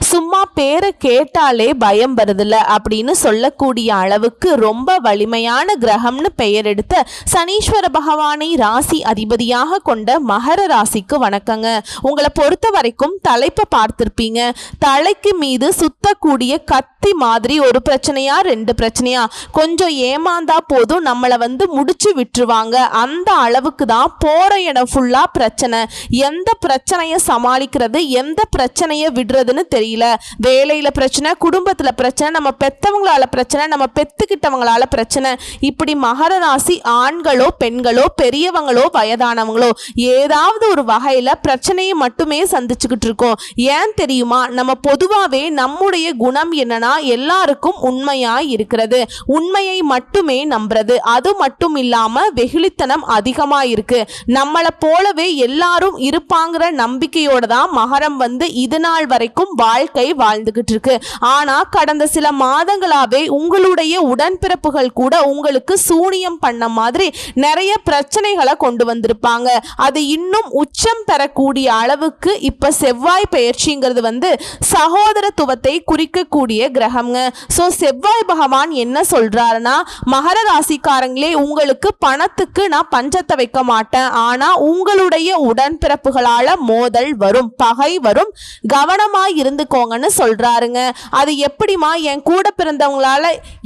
சும்மா பேரை கேட்டாலே பயம் வருதுல அப்படின்னு சொல்லக்கூடிய அளவுக்கு ரொம்ப வலிமையான கிரகம்னு பெயர் எடுத்த சனீஸ்வர பகவானை ராசி அதிபதியாக கொண்ட மகர ராசிக்கு வணக்கங்க. உங்களை பொறுத்த வரைக்கும் தலைப்பை பார்த்துருப்பீங்க. தலைக்கு மீது சுத்தக்கூடிய கத்தி மாதிரி ஒரு பிரச்சனையா ரெண்டு பிரச்சனையா? கொஞ்சம் ஏமாந்தா போதும் நம்மளை வந்து முடிச்சு விட்டுருவாங்க. அந்த அளவுக்கு தான் போற இடம் ஃபுல்லா பிரச்சனை. எந்த பிரச்சனையை சமாளிக்கிறது எந்த பிரச்சனையை விடுறதுன்னு தெரியல. வேலையில பிரச்சனை குடும்பத்துல பிரச்சனை நம்ம பெற்றவங்களால பிரச்சனை நம்ம பெத்துக்கிட்டவங்களால பிரச்சனை. இப்படி மகர ராசி ஆண்களோ பெண்களோ பெரியவங்களோ வயதானவங்களோ ஏதாவது ஒரு வகையில பிரச்சனையை மட்டுமே சந்திச்சுக்கிட்டு இருக்கோம். ஏன் தெரியுமா? நம்ம பொதுவாகவே நம்முடைய குணம் என்னன்னா எல்லாருக்கும் உண்மையா இருக்கிறது. உண்மையை மட்டுமே நம்புறது. அது மட்டும் இல்லாம வெகுளித்தனம் அதிகமா இருக்கு. நம்மளை போலவே எல்லாரும் இருப்பாங்கிற நம்பிக்கையோட தான் மகரம் வந்து இது நாள் வரைக்கும் வாழ்க்கை வாழ்ந்துகிட்டு இருக்கு ஆனா கடந்த சில மாதங்களாவே உங்களுடைய உடன்பிறப்புகள் கூட உங்களுக்கு சூனியம் பண்ண மாதிரி நிறைய பிரச்சனைகளை கொண்டு வந்திருப்பாங்க. அது இன்னும் உச்சம் பெறக்கூடிய அளவுக்கு இப்ப செவ்வாய் பயிற்சிங்கிறது வந்து சகோதரத்துவத்தை குறிக்கக்கூடிய கிரகம்ங்க. ஸோ செவ்வாய் பகவான் என்ன சொல்றாருன்னா மகர ராசிக்காரங்களே உங்களுக்கு பணத்துக்கு நான் பஞ்சத்தை வைக்க மாட்டேன். ஆனா உங்களுடைய உடன்பிறப்புகளால மோதல் வரும் பகை வரும் கவனமா இருந்துக்கோங்கன்னு சொல்கிறாருங்க அது எப்படிமா என் கூட பிறந்தவங்களால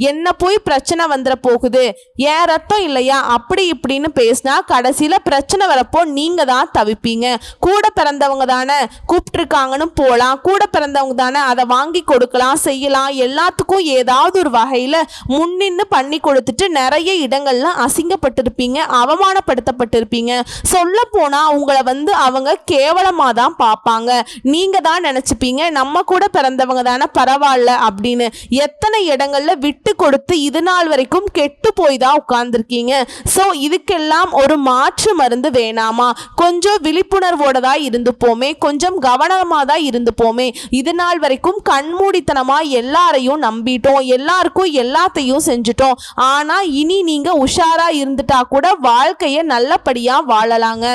என்ன போய் பிரச்சனை வந்துட போகுது? ஏன் ரத்தம் இல்லையா? அப்படி இப்படின்னு பேசினா கடைசியில் பிரச்சனை வரப்போ நீங்கள் தான் தவிப்பீங்க. கூட பிறந்தவங்க தானே கூப்பிட்டுருக்காங்கன்னு போகலாம் கூட பிறந்தவங்க தானே அதை வாங்கி கொடுக்கலாம் செய்யலாம். எல்லாத்துக்கும் ஏதாவது ஒரு வகையில் முன்னின்னு பண்ணி கொடுத்துட்டு நிறைய இடங்கள்ல அசிங்கப்பட்டிருப்பீங்க அவமானப்படுத்தப்பட்டிருப்பீங்க. சொல்ல போனால் உங்களை வந்து அவங்க கேவலமாக தான் பார்ப்பாங்க. நீங்கள் தான் நினச்சிப்பீங்க நம்ம கூட பிறந்தவங்க தானே பரவாயில்ல அப்படின்னு எத்தனை இடங்கள்ல விட்டு கொடுத்து இது நாள் வரைக்கும் கெட்டு போய் தான் உட்கார்ந்துருக்கீங்க. ஸோ இதுக்கெல்லாம் ஒரு மாற்று மருந்து வேணாமா? கொஞ்சம் விழிப்புணர்வோட தான் இருந்துப்போமே. கொஞ்சம் கவனமாக தான் இருந்துப்போமே. இது நாள் வரைக்கும் கண்மூடித்தனமாக எல்லாரையும் நம்பிட்டோம். எல்லாருக்கும் எல்லாத்தையும் செஞ்சுட்டோம். ஆனால் இனி நீங்கள் உஷாராக இருந்துட்டா கூட வாழ்க்கையை நல்லபடியாக வாழலாங்க.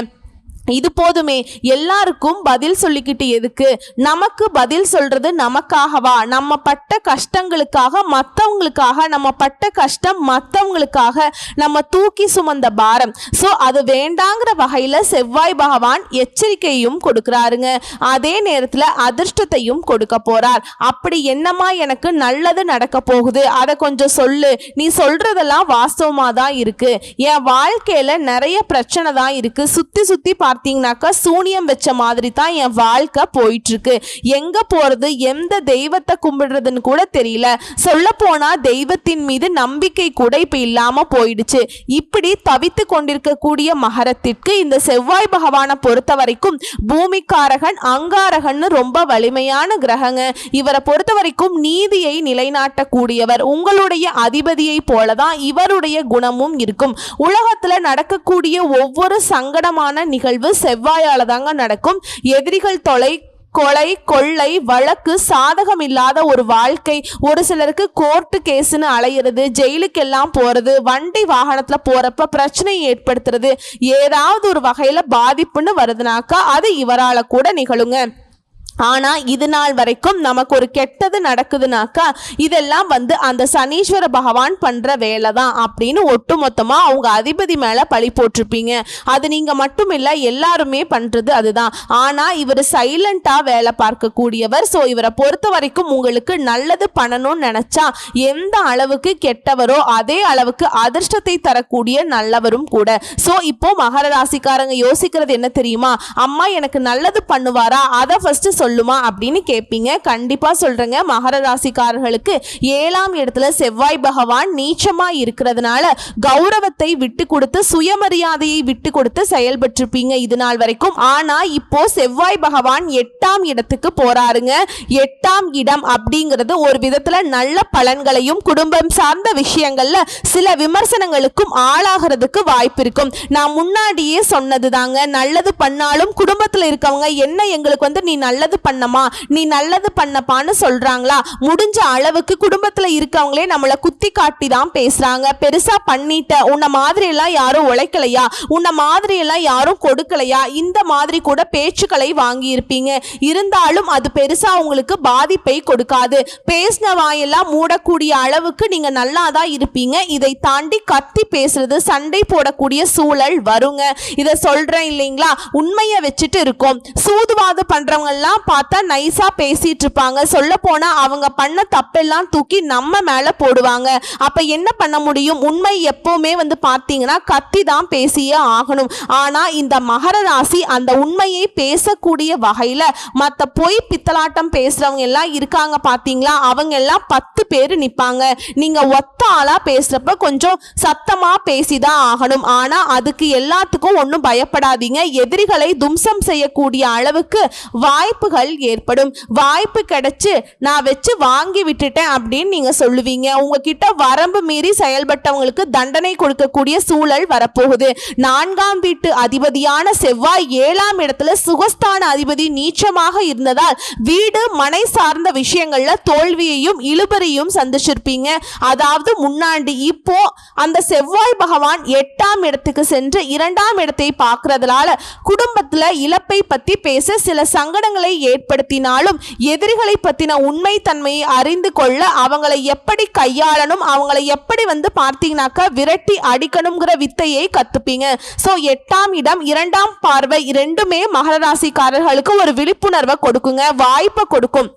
இது போதுமே. எல்லாருக்கும் பதில் சொல்லிக்கிட்டு எதுக்கு? நமக்கு பதில் சொல்றது நமக்காகவா? நம்ம பட்ட கஷ்டங்களுக்காக மற்றவங்களுக்காக நம்ம பட்ட கஷ்டம் மற்றவங்களுக்காக நம்ம தூக்கி சுமந்த பாரம். ஸோ அது வேண்டாங்கிற வகையில் செவ்வாய் பகவான் எச்சரிக்கையும் கொடுக்குறாருங்க. அதே நேரத்தில் அதிர்ஷ்டத்தையும் கொடுக்க போறார். அப்படி என்னமா எனக்கு நல்லது நடக்க போகுது? அதை கொஞ்சம் சொல்லு. நீ சொல்றதெல்லாம் வாஸ்தவமாக தான் இருக்கு. என் வாழ்க்கையில் நிறைய பிரச்சனை தான் இருக்கு. சுத்தி சுத்தி பார்த்தீங்கன்னாக்கா சூனியம் வச்ச மாதிரி தான் என் வாழ்க்கை போயிட்டு இருக்கு எங்க போறது எந்த தெய்வத்தை கும்பிடுறதுன்னு கூட தெரியல. சொல்ல போனா தெய்வத்தின் மீது நம்பிக்கை கூட இப்ப இல்லாம போயிடுச்சு. இப்படி தவித்து கொண்டிருக்கக்கூடிய மகரத்திற்கு இந்த செவ்வாய் பகவானை பொறுத்த வரைக்கும் பூமிக்காரகன் அங்காரகன் ரொம்ப வலிமையான கிரகங்க. இவரை பொறுத்த வரைக்கும் நீதியை நிலைநாட்டக்கூடியவர். உங்களுடைய அதிபதியை போலதான் இவருடைய குணமும் இருக்கும். உலகத்துல நடக்கக்கூடிய ஒவ்வொரு சங்கடமான நிகழ்வு செவ்வாயால தாங்க நடக்கும். எதிரிகள் தொலை கொலை கொள்ளை வழக்கு சாதகம் இல்லாத ஒரு வாழ்க்கை. ஒரு சிலருக்கு கோர்ட்டு கேஸ்னு அலையிறது ஜெயிலுக்கெல்லாம் போகிறது வண்டி வாகனத்தில் போகிறப்ப பிரச்சனை ஏற்படுத்துறது. ஏதாவது ஒரு வகையில் பாதிப்புன்னு வருதுனாக்கா அது இவரால் கூட நிகழுங்க. ஆனால் இது நாள் வரைக்கும் நமக்கு ஒரு கெட்டது நடக்குதுனாக்கா இதெல்லாம் வந்து அந்த சனீஸ்வர பகவான் பண்ணுற வேலை தான் அப்படின்னு ஒட்டுமொத்தமாக அவங்க அதிபதி மேலே பழி போட்டிருப்பீங்க. அது நீங்கள் மட்டும் இல்லை எல்லாருமே பண்ணுறது அதுதான். ஆனால் இவர் சைலண்ட்டாக வேலை பார்க்கக்கூடியவர். ஸோ இவரை பொறுத்த வரைக்கும் உங்களுக்கு நல்லது பண்ணணும்னு நினச்சா எந்த அளவுக்கு கெட்டவரோ அதே அளவுக்கு அதிர்ஷ்டத்தை தரக்கூடிய நல்லவரும் கூட. ஸோ இப்போ மகர ராசிக்காரங்க யோசிக்கிறது என்ன தெரியுமா? அம்மா எனக்கு நல்லது பண்ணுவாரா? அதை ஃபஸ்ட்டு சொல்லுமா அப்படின்னு கேட்பீங்க கண்டிப்பா சொல்றேங்க. மகர ராசிக்காரர்களுக்கு ஏழாம் இடத்துல செவ்வாய் பகவான் நீச்சமா இருக்கிறதுனால கௌரவத்தை விட்டு கொடுத்து சுயமரியாதையை விட்டு கொடுத்து செயல்பட்டிருப்பீங்க இது நாள் வரைக்கும். ஆனா இப்போ செவ்வாய் பகவான் எட்டாம் இடத்துக்கு போறாருங்க. எட்டாம் இடம் அப்படிங்கிறது ஒரு விதத்தில் நல்ல பலன்களையும் குடும்பம் சார்ந்த விஷயங்கள்ல சில விமர்சனங்களுக்கும் ஆளாகிறதுக்கு வாய்ப்பு இருக்கும். நான் முன்னாடியே சொன்னது தாங்க நல்லது பண்ணாலும் குடும்பத்தில் இருக்கவங்க என்ன எங்களுக்கு வந்து நீ நல்லது நல்லது பண்ணமா? நீ நல்லது பண்ணப்பான்னு சொல்றாங்களா? முடிஞ்ச அளவுக்கு குடும்பத்துல இருக்கவங்களே நம்மளை குத்தி காட்டி தான் பேசுறாங்க. பெருசா பண்ணிட்ட உன்னை மாதிரி எல்லாம் யாரும் உழைக்கலையா? உன்னை மாதிரி எல்லாம் யாரும் கொடுக்கலையா? இந்த மாதிரி கூட பேச்சுக்களை வாங்கி இருப்பீங்க இருந்தாலும் அது பெருசா உங்களுக்கு பாதிப்பை கொடுக்காது. பேசின வாயெல்லாம் மூடக்கூடிய அளவுக்கு நீங்க நல்லா தான் இருப்பீங்க. இதை தாண்டி கத்தி பேசுறது சண்டை போடக்கூடிய சூழல் வருங்க. இதை சொல்றேன் இல்லைங்களா? உண்மையை வச்சுட்டு இருக்கோம். சூதுவாது பண்றவங்க பார்த்தா நைஸா பேசிட்டு இருப்பாங்க சொல்ல போனா அவங்க பண்ண தப்பெல்லாம் தூக்கி நம்ம மேல போடுவாங்க. அப்ப என்ன பண்ண முடியும்? உண்மை எப்பவுமே வந்து பார்த்தீங்கன்னா கத்தி தான் பேசியே ஆகணும். ஆனா இந்த மகர ராசி அந்த உண்மையை பேசக்கூடிய வகையில மற்ற பொய் பித்தலாட்டம் பேசுறவங்க எல்லாம் இருக்காங்க பாத்தீங்களா அவங்க எல்லாம் பத்து பேர் நிப்பாங்க. நீங்க ஒத்த ஆளா பேசுறப்ப கொஞ்சம் சத்தமா பேசிதான் ஆகணும். ஆனா அதுக்கு எல்லாத்துக்கும் ஒன்றும் பயப்படாதீங்க. எதிரிகளை தும்சம் செய்யக்கூடிய அளவுக்கு வாய்ப்பு வாய்ப்புகள் ஏற்படும். வாய்ப்பு கிடைச்சு நான் வச்சு வாங்கி விட்டுட்டேன் அப்படின்னு நீங்க சொல்லுவீங்க. உங்ககிட்ட வரம்பு மீறி செயல்பட்டவங்களுக்கு தண்டனை கொடுக்கக்கூடிய சூழல் வரப்போகுது. நான்காம் வீட்டு அதிபதியான செவ்வாய் ஏழாம் இடத்துல சுகஸ்தான அதிபதி நீச்சமாக இருந்ததால் வீடு மனை சார்ந்த விஷயங்கள்ல தோல்வியையும் இழுபறியும் சந்திச்சிருப்பீங்க. அதாவது முன்னாடி இப்போ அந்த செவ்வாய் பகவான் எட்டாம் இடத்துக்கு சென்று இரண்டாம் இடத்தை பார்க்கறதுனால குடும்பத்துல இழப்பை பத்தி பேச சில சங்கடங்களை ஏற்படுத்தினாலும் எதிரிகளை பத்தின உண்மை தன்மையை அறிந்து கொள்ள அவங்களை எப்படி கையாளணும் அவங்களை எப்படி வந்து பார்த்தீங்கன்னாக்கா விரட்டி அடிக்கணுங்கிற வித்தையை கத்துப்பீங்க. ஸோ எட்டாம் இடம் இரண்டாம் பார்வை இரண்டுமே மகர ராசிக்காரர்களுக்கு ஒரு விழிப்புணர்வை கொடுக்குங்க வாய்ப்பை கொடுக்கும்.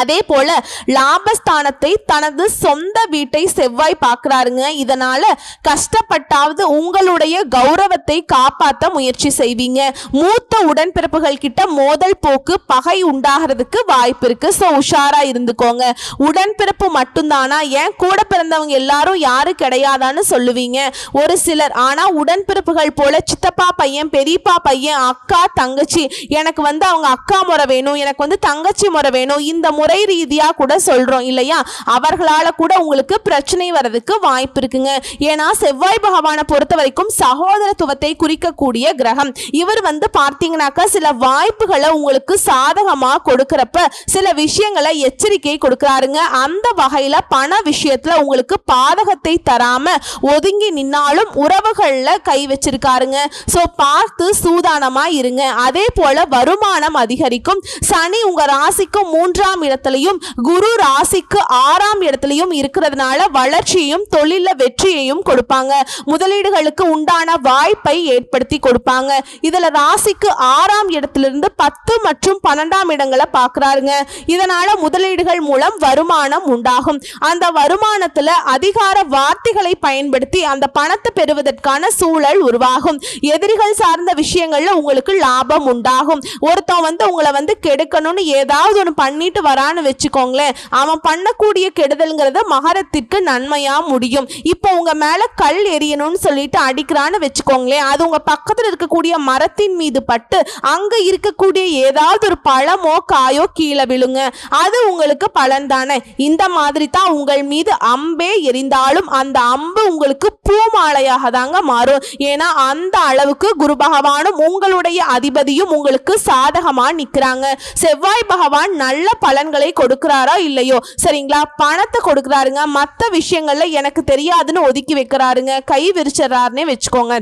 அதே போல லாபஸ்தானத்தை தனது சொந்த வீட்டை செவ்வாய் பார்க்கறாருங்க. இதனால கஷ்டப்பட்டாவது உங்களுடைய கௌரவத்தை காப்பாற்ற முயற்சி செய்வீங்க. மூத்த உடன்பிறப்புகள் கிட்ட மோதல் போக்கு பகை உண்டாகிறதுக்கு வாய்ப்பு இருக்கு. ஸோ உஷாரா இருந்துக்கோங்க. உடன்பிறப்பு மட்டும்தானா? ஏன் கூட பிறந்தவங்க எல்லாரும் யாரு கிடையாதான்னு சொல்லுவீங்க. ஒரு சிலர் ஆனா உடன்பிறப்புகள் போல சித்தப்பா பையன் பெரியப்பா பையன் அக்கா தங்கச்சி எனக்கு வந்து அவங்க அக்கா முறை வேணும் எனக்கு வந்து தங்கச்சி முறை வேணும் இந்த முறை ரீதியா கூட சொல்றோம் இல்லையா? அவர்களால கூட உங்களுக்கு பிரச்சனை வர்றதுக்கு வாய்ப்பு இருக்குங்க. ஏன்னா செவ்வாய் பகவானை பொறுத்த வரைக்கும் சகோதரத்துவத்தை குறிக்கக்கூடிய கிரகம். இவர் வந்து பார்த்தீங்கன்னாக்கா சில வாய்ப்புகளை உங்களுக்கு சாதகமா கொடுக்கறப்ப சில விஷயங்களை எச்சரிக்கை கொடுக்கறாருங்க. அந்த வகையில பண விஷயத்துல உங்களுக்கு பாதகத்தை தராம ஒதுங்கி நின்னாலும் உறவுகள்ல கை வச்சிருக்காருங்க. ஸோ பார்த்து சூதானமா இருங்க. அதே போல வருமானம் அதிகரிக்கும். சனி உங்க ராசிக்கும் மூன்றாம் இடத்துலையும் குரு ராசிக்கு ஆறாம் இடத்துலையும் இருக்கிறதுனால வளர்ச்சியையும் தொழில வெற்றியையும் கொடுப்பாங்க. முதலீடுகளுக்கு உண்டான வாய்ப்பை ஏற்படுத்தி கொடுப்பாங்க. இதுல ராசிக்கு ஆறாம் இடத்திலிருந்து பத்து மற்றும் பன்னெண்டாம் இடங்களை பார்க்கறாருங்க. இதனால முதலீடுகள் மூலம் வருமானம் உண்டாகும். அந்த வருமானத்துல அதிகார வார்த்தைகளை பயன்படுத்தி அந்த பணத்தை பெறுவதற்கான சூழல் உருவாகும். எதிரிகள் சார்ந்த விஷயங்கள்ல உங்களுக்கு லாபம் உண்டாகும். ஒருத்தன் வந்து உங்களை வந்து கெடுக்கணும்னு ஏதாவது ஒன்று பண்ணிட்டு வரான்னு வச்சுக்கோங்களேன். அவன் பண்ணக்கூடிய கெடுதல்ங்கிறத மகரத்திற்கு நன்மையா முடியும். இப்போ உங்க மேல கல் எரியணும்னு சொல்லிட்டு அடிக்கிறான்னு வச்சுக்கோங்களேன். அது உங்க பக்கத்தில் இருக்கக்கூடிய மரத்தின் மீது பட்டு அங்க இருக்கக்கூடிய ஏதாவது ஒரு பழமோ காயோ கீழே விழுங்க. அது உங்களுக்கு பலன் தானே. இந்த மாதிரி தான் உங்கள் மீது அம்பே எரிந்தாலும் அந்த அம்பு உங்களுக்கு பூமாலையாக தாங்க மாறும். ஏன்னா அந்த அளவுக்கு குரு பகவானும் உங்களுடைய அதிபதியும் உங்களுக்கு சாதகமா நிக்கிறாங்க. செவ்வாய் பகவான் நல்ல பலன் பலன்களை கொடுக்கிறாரா இல்லையோ? சரிங்களா? பணத்தை கொடுக்குறாருங்க. மற்ற விஷயங்கள்ல எனக்கு தெரியாதுன்னு ஒதுக்கி வைக்கிறாருங்க. கை விரிச்சிடறாருன்னே வச்சுக்கோங்க.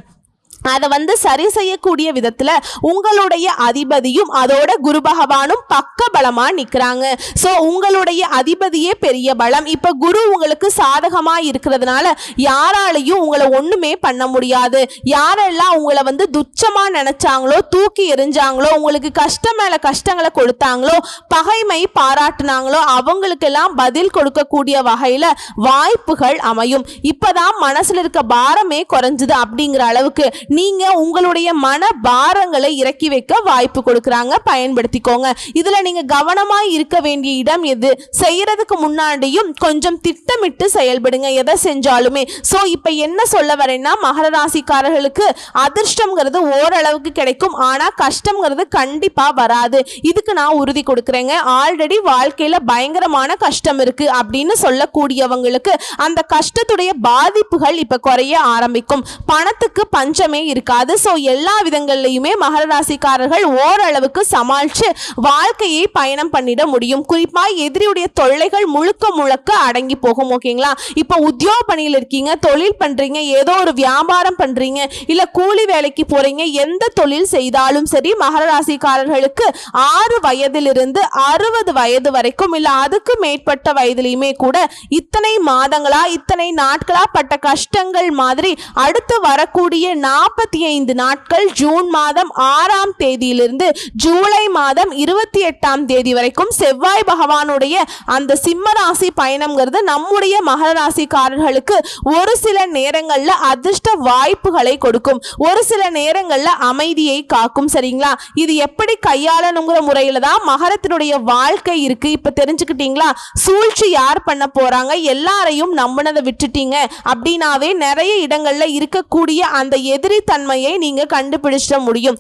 அதை வந்து சரி செய்யக்கூடிய விதத்துல உங்களுடைய அதிபதியும் அதோட குரு பகவானும் பக்க பலமா நிக்கிறாங்க. ஸோ உங்களுடைய அதிபதியே பெரிய பலம். இப்ப குரு உங்களுக்கு சாதகமா இருக்கிறதுனால யாராலையும் உங்களை ஒண்ணுமே பண்ண முடியாது. யாரெல்லாம் உங்களை வந்து துச்சமா நினைச்சாங்களோ தூக்கி எறிஞ்சாங்களோ உங்களுக்கு கஷ்டம் மேல கஷ்டங்களை கொடுத்தாங்களோ பகைமை பாராட்டினாங்களோ அவங்களுக்கெல்லாம் பதில் கொடுக்கக்கூடிய வகையில வாய்ப்புகள் அமையும். இப்பதான் மனசுல இருக்க பாரமே குறைஞ்சுது அப்படிங்கிற அளவுக்கு நீங்க உங்களுடைய மன பாரங்களை இறக்கி வைக்க வாய்ப்பு கொடுக்குறாங்க. பயன்படுத்திக்கோங்க. இதுல நீங்க கவனமாக இருக்க வேண்டிய இடம் எது? செய்யறதுக்கு முன்னாடியும் கொஞ்சம் திட்டமிட்டு செயல்படுங்க. எதை செஞ்சாலுமே. ஸோ இப்போ என்ன சொல்ல வரேன்னா மகர ராசிக்காரர்களுக்கு அதிர்ஷ்டம்ங்கிறது ஓரளவுக்கு கிடைக்கும். ஆனால் கஷ்டம்ங்கிறது கண்டிப்பா வராது. இதுக்கு நான் உறுதி கொடுக்குறேங்க. ஆல்ரெடி வாழ்க்கையில பயங்கரமான கஷ்டம் இருக்கு அப்படின்னு சொல்லக்கூடியவங்களுக்கு அந்த கஷ்டத்துடைய பாதிப்புகள் இப்போ குறைய ஆரம்பிக்கும். பணத்துக்கு பஞ்சமே இருக்காது. ஸோ எல்லா விதங்கள்லையுமே மகர ராசிக்காரர்கள் ஓரளவுக்கு சமாளித்து வாழ்க்கையை பயணம் பண்ணிட முடியும். குறிப்பாக எதிரியுடைய தொல்லைகள் முழுக்க முழுக்க அடங்கி போகும் ஓகேங்களா? இப்போ உத்தியோக பணியில் இருக்கீங்க தொழில் பண்ணுறீங்க ஏதோ ஒரு வியாபாரம் பண்ணுறீங்க இல்லை கூலி வேலைக்கு போகிறீங்க எந்த தொழில் செய்தாலும் சரி மகர ராசிக்காரர்களுக்கு ஆறு வயதிலிருந்து அறுபது வயது வரைக்கும் இல்லை அதுக்கு மேற்பட்ட வயதிலையுமே கூட இத்தனை மாதங்களா இத்தனை நாட்களா பட்ட கஷ்டங்கள் மாதிரி அடுத்து வரக்கூடிய நாற்பத்தி ஐந்து நாட்கள் ஜூன் மாதம் ஆறாம் தேதியிலிருந்து ஜூலை மாதம் இருபத்தி எட்டாம் தேதி வரைக்கும் செவ்வாய் பகவானுடைய அந்த சிம்ம ராசி பயணம்ங்கிறது நம்முடைய மகர ராசிக்காரர்களுக்கு ஒரு சில நேரங்கள்ல அதிர்ஷ்ட வாய்ப்புகளை கொடுக்கும். ஒரு சில நேரங்கள்ல அமைதியை காக்கும். சரிங்களா? இது எப்படி கையாளணுங்கிற முறையில் தான் மகரத்தினுடைய வாழ்க்கை இருக்கு. இப்ப தெரிஞ்சுக்கிட்டீங்களா? சூழ்ச்சி யார் பண்ண போறாங்க? எல்லாரையும் நம்பினதை விட்டுட்டீங்க. அப்படின்னாவே நிறைய இடங்கள்ல இருக்கக்கூடிய அந்த எதிர் தன்மையை நீங்க கண்டுபிடிச்சிட முடியும்.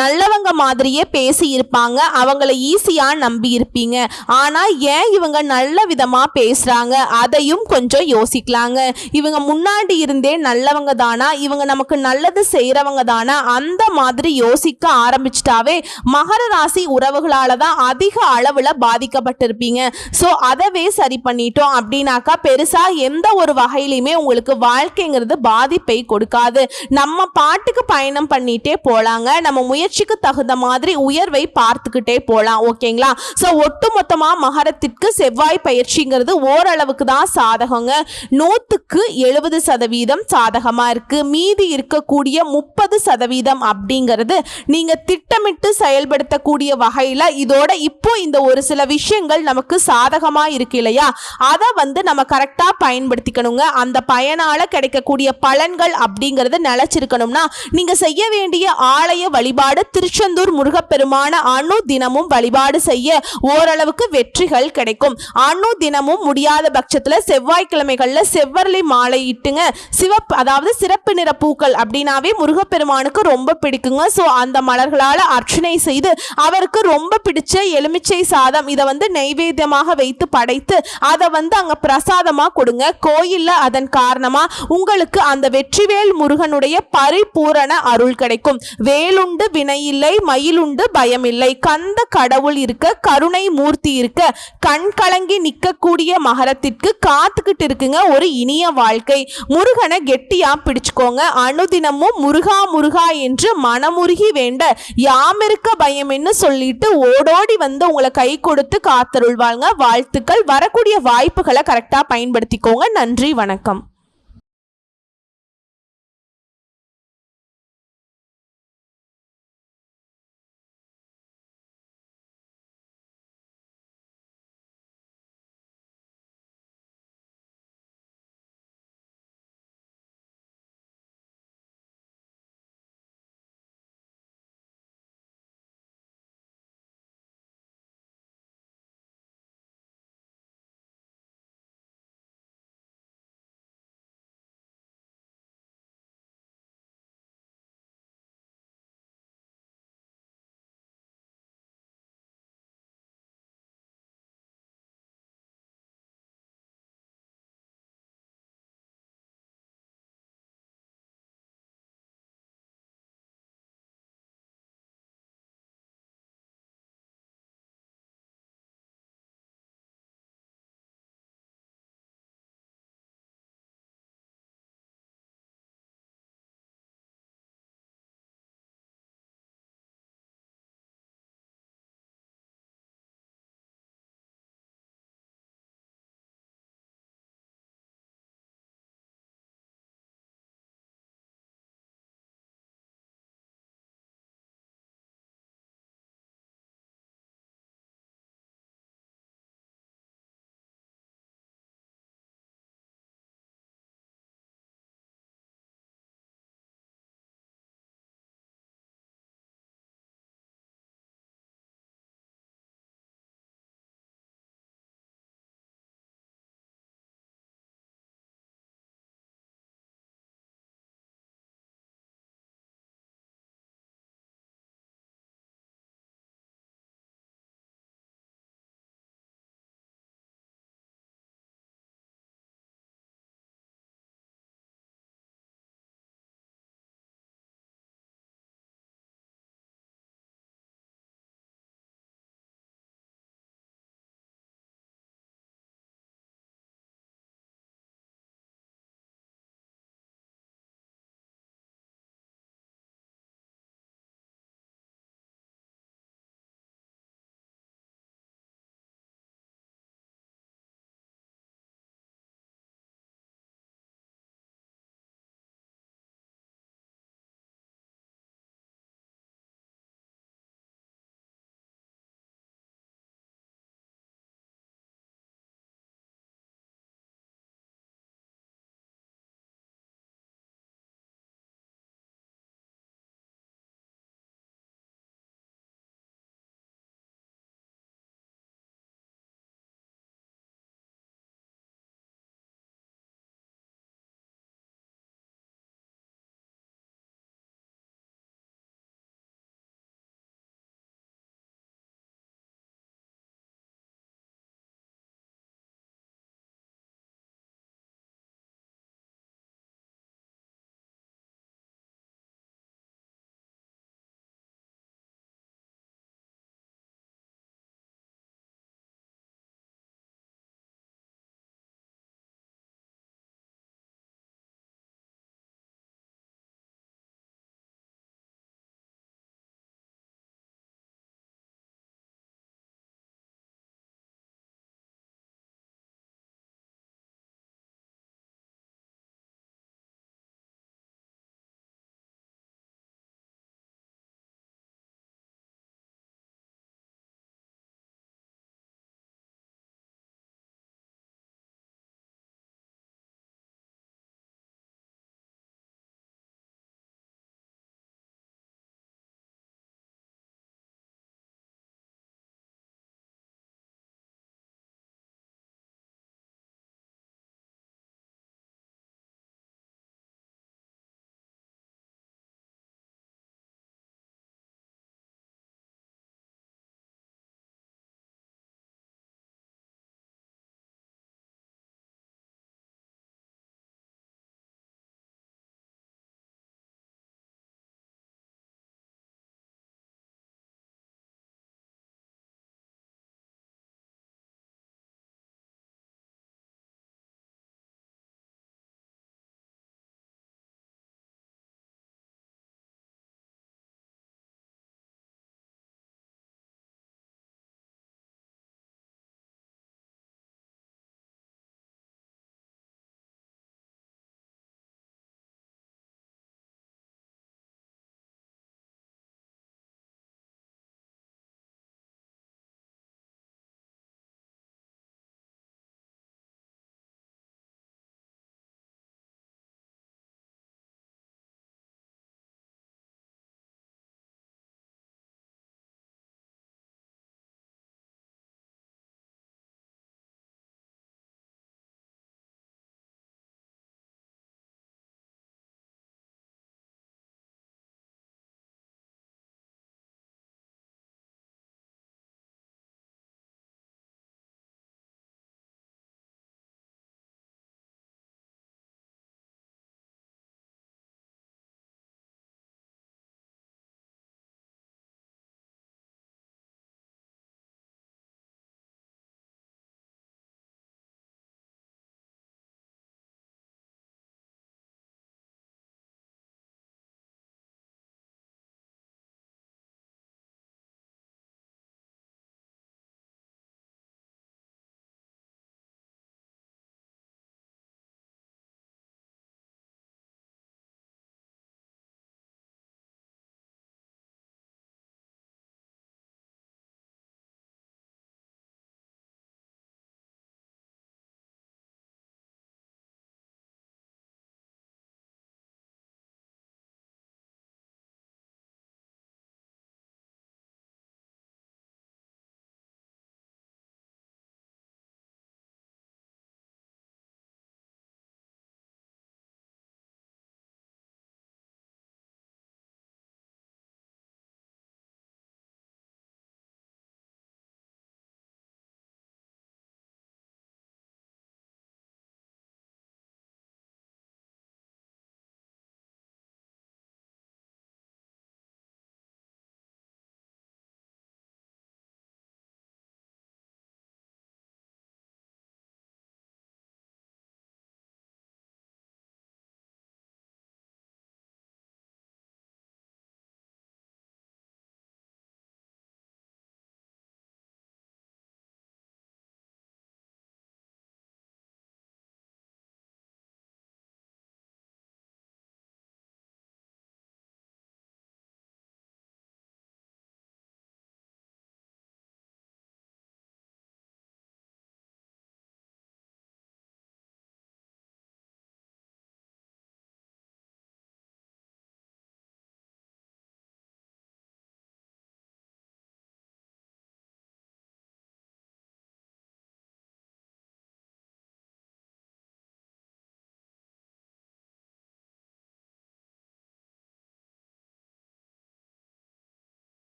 நல்லவங்க மாதிரியே பேசி இருப்பாங்க அவங்கள ஈஸியா நம்பி இருப்பீங்க ஆனா ஏன் இவங்க நல்ல விதமா பேசுறாங்க? அதையும் கொஞ்சம் யோசிக்கலாங்க. இவங்க முன்னாடி இருந்தே நல்லவங்க தானா? இவங்க நமக்கு நல்லது செய்யறவங்க தானா? அந்த மாதிரி யோசிக்க ஆரம்பிச்சிட்டாவே மகர ராசி உறவுகளால தான் அதிக அளவுல பாதிக்கப்பட்டிருப்பீங்க. ஸோ அதவே சரி பண்ணிட்டோம் அப்படின்னாக்கா பெருசா எந்த ஒரு வகையிலுமே உங்களுக்கு வாழ்க்கைங்கிறது பாதிப்பை கொடுக்காது. நம்ம பாட்டுக்கு பயணம் பண்ணிட்டே போலாங்க. நம்ம முயற்சிக்கு தகுந்த மாதிரி உயர்வை பார்த்துக்கிட்டே போகலாம் ஓகேங்களா? ஸோ ஒட்டுமொத்தமாக மகரத்திற்கு செவ்வாய் பயிற்சிங்கிறது ஓரளவுக்கு தான் சாதகங்க. நூற்றுக்கு எழுபது சதவீதம் சாதகமாக இருக்குது மீதி இருக்கக்கூடிய முப்பது சதவீதம் அப்படிங்கிறது நீங்கள் திட்டமிட்டு செயல்படுத்தக்கூடிய வகையில் இதோட இப்போ இந்த ஒரு சில விஷயங்கள் நமக்கு சாதகமாக இருக்கு இல்லையா? அதை வந்து நம்ம கரெக்டாக பயன்படுத்திக்கணுங்க. அந்த பயனால் கிடைக்கக்கூடிய பலன்கள் அப்படிங்கிறது நிலச்சிருக்கணும்னா நீங்கள் செய்ய வேண்டிய ஆலய வழிபாடு திருச்செந்தூர் முருகப்பெருமான அணு தினமும் வழிபாடு செய்ய ஓரளவுக்கு வெற்றிகள் கிடைக்கும். அணு தினமும் முடியாத பட்சத்தில் செவ்வாய்க்கிழமைகளில் செவ்வரளி மாலை இட்டுங்க. சிவப்பு அதாவது சிறப்பு நிற பூக்கள் அப்படின்னாவே முருகப்பெருமானுக்கு ரொம்ப பிடிக்குங்க. ஸோ அந்த மலர்களால் அர்ச்சனை செய்து அவருக்கு ரொம்ப பிடிச்ச எலுமிச்சை சாதம் இதை வந்து நைவேத்தியமாக வைத்து படைத்து அதை வந்து அங்கே பிரசாதமாக கொடுங்க. கோயிலில் அதன் காரணமாக உங்களுக்கு அந்த வெற்றிவேல் முருகனுடைய பரிபூரண அருள் கிடைக்கும். வேலுண்டு வினையில்லை மயிலுண்டு பயமில்லை. கந்த கடவுள் இருக்க கருணை மூர்த்தி இருக்க கண் கலங்கி நிற்கக்கூடிய மகரத்திற்கு காத்துக்கிட்டு இருக்குங்க ஒரு இனிய வாழ்க்கை. முருகனை கெட்டியா பிடிச்சுக்கோங்க. அனுதினமும் முருகா முருகா என்று மனமுருகி வேண்ட யாமிருக்க பயம்னு சொல்லிட்டு ஓடோடி வந்து உங்களை கை கொடுத்து காத்தருள்வாங்க. வாழ்த்துக்கள். வரக்கூடிய வாய்ப்புகளை கரெக்டாக பயன்படுத்திக்கோங்க. நன்றி வணக்கம்.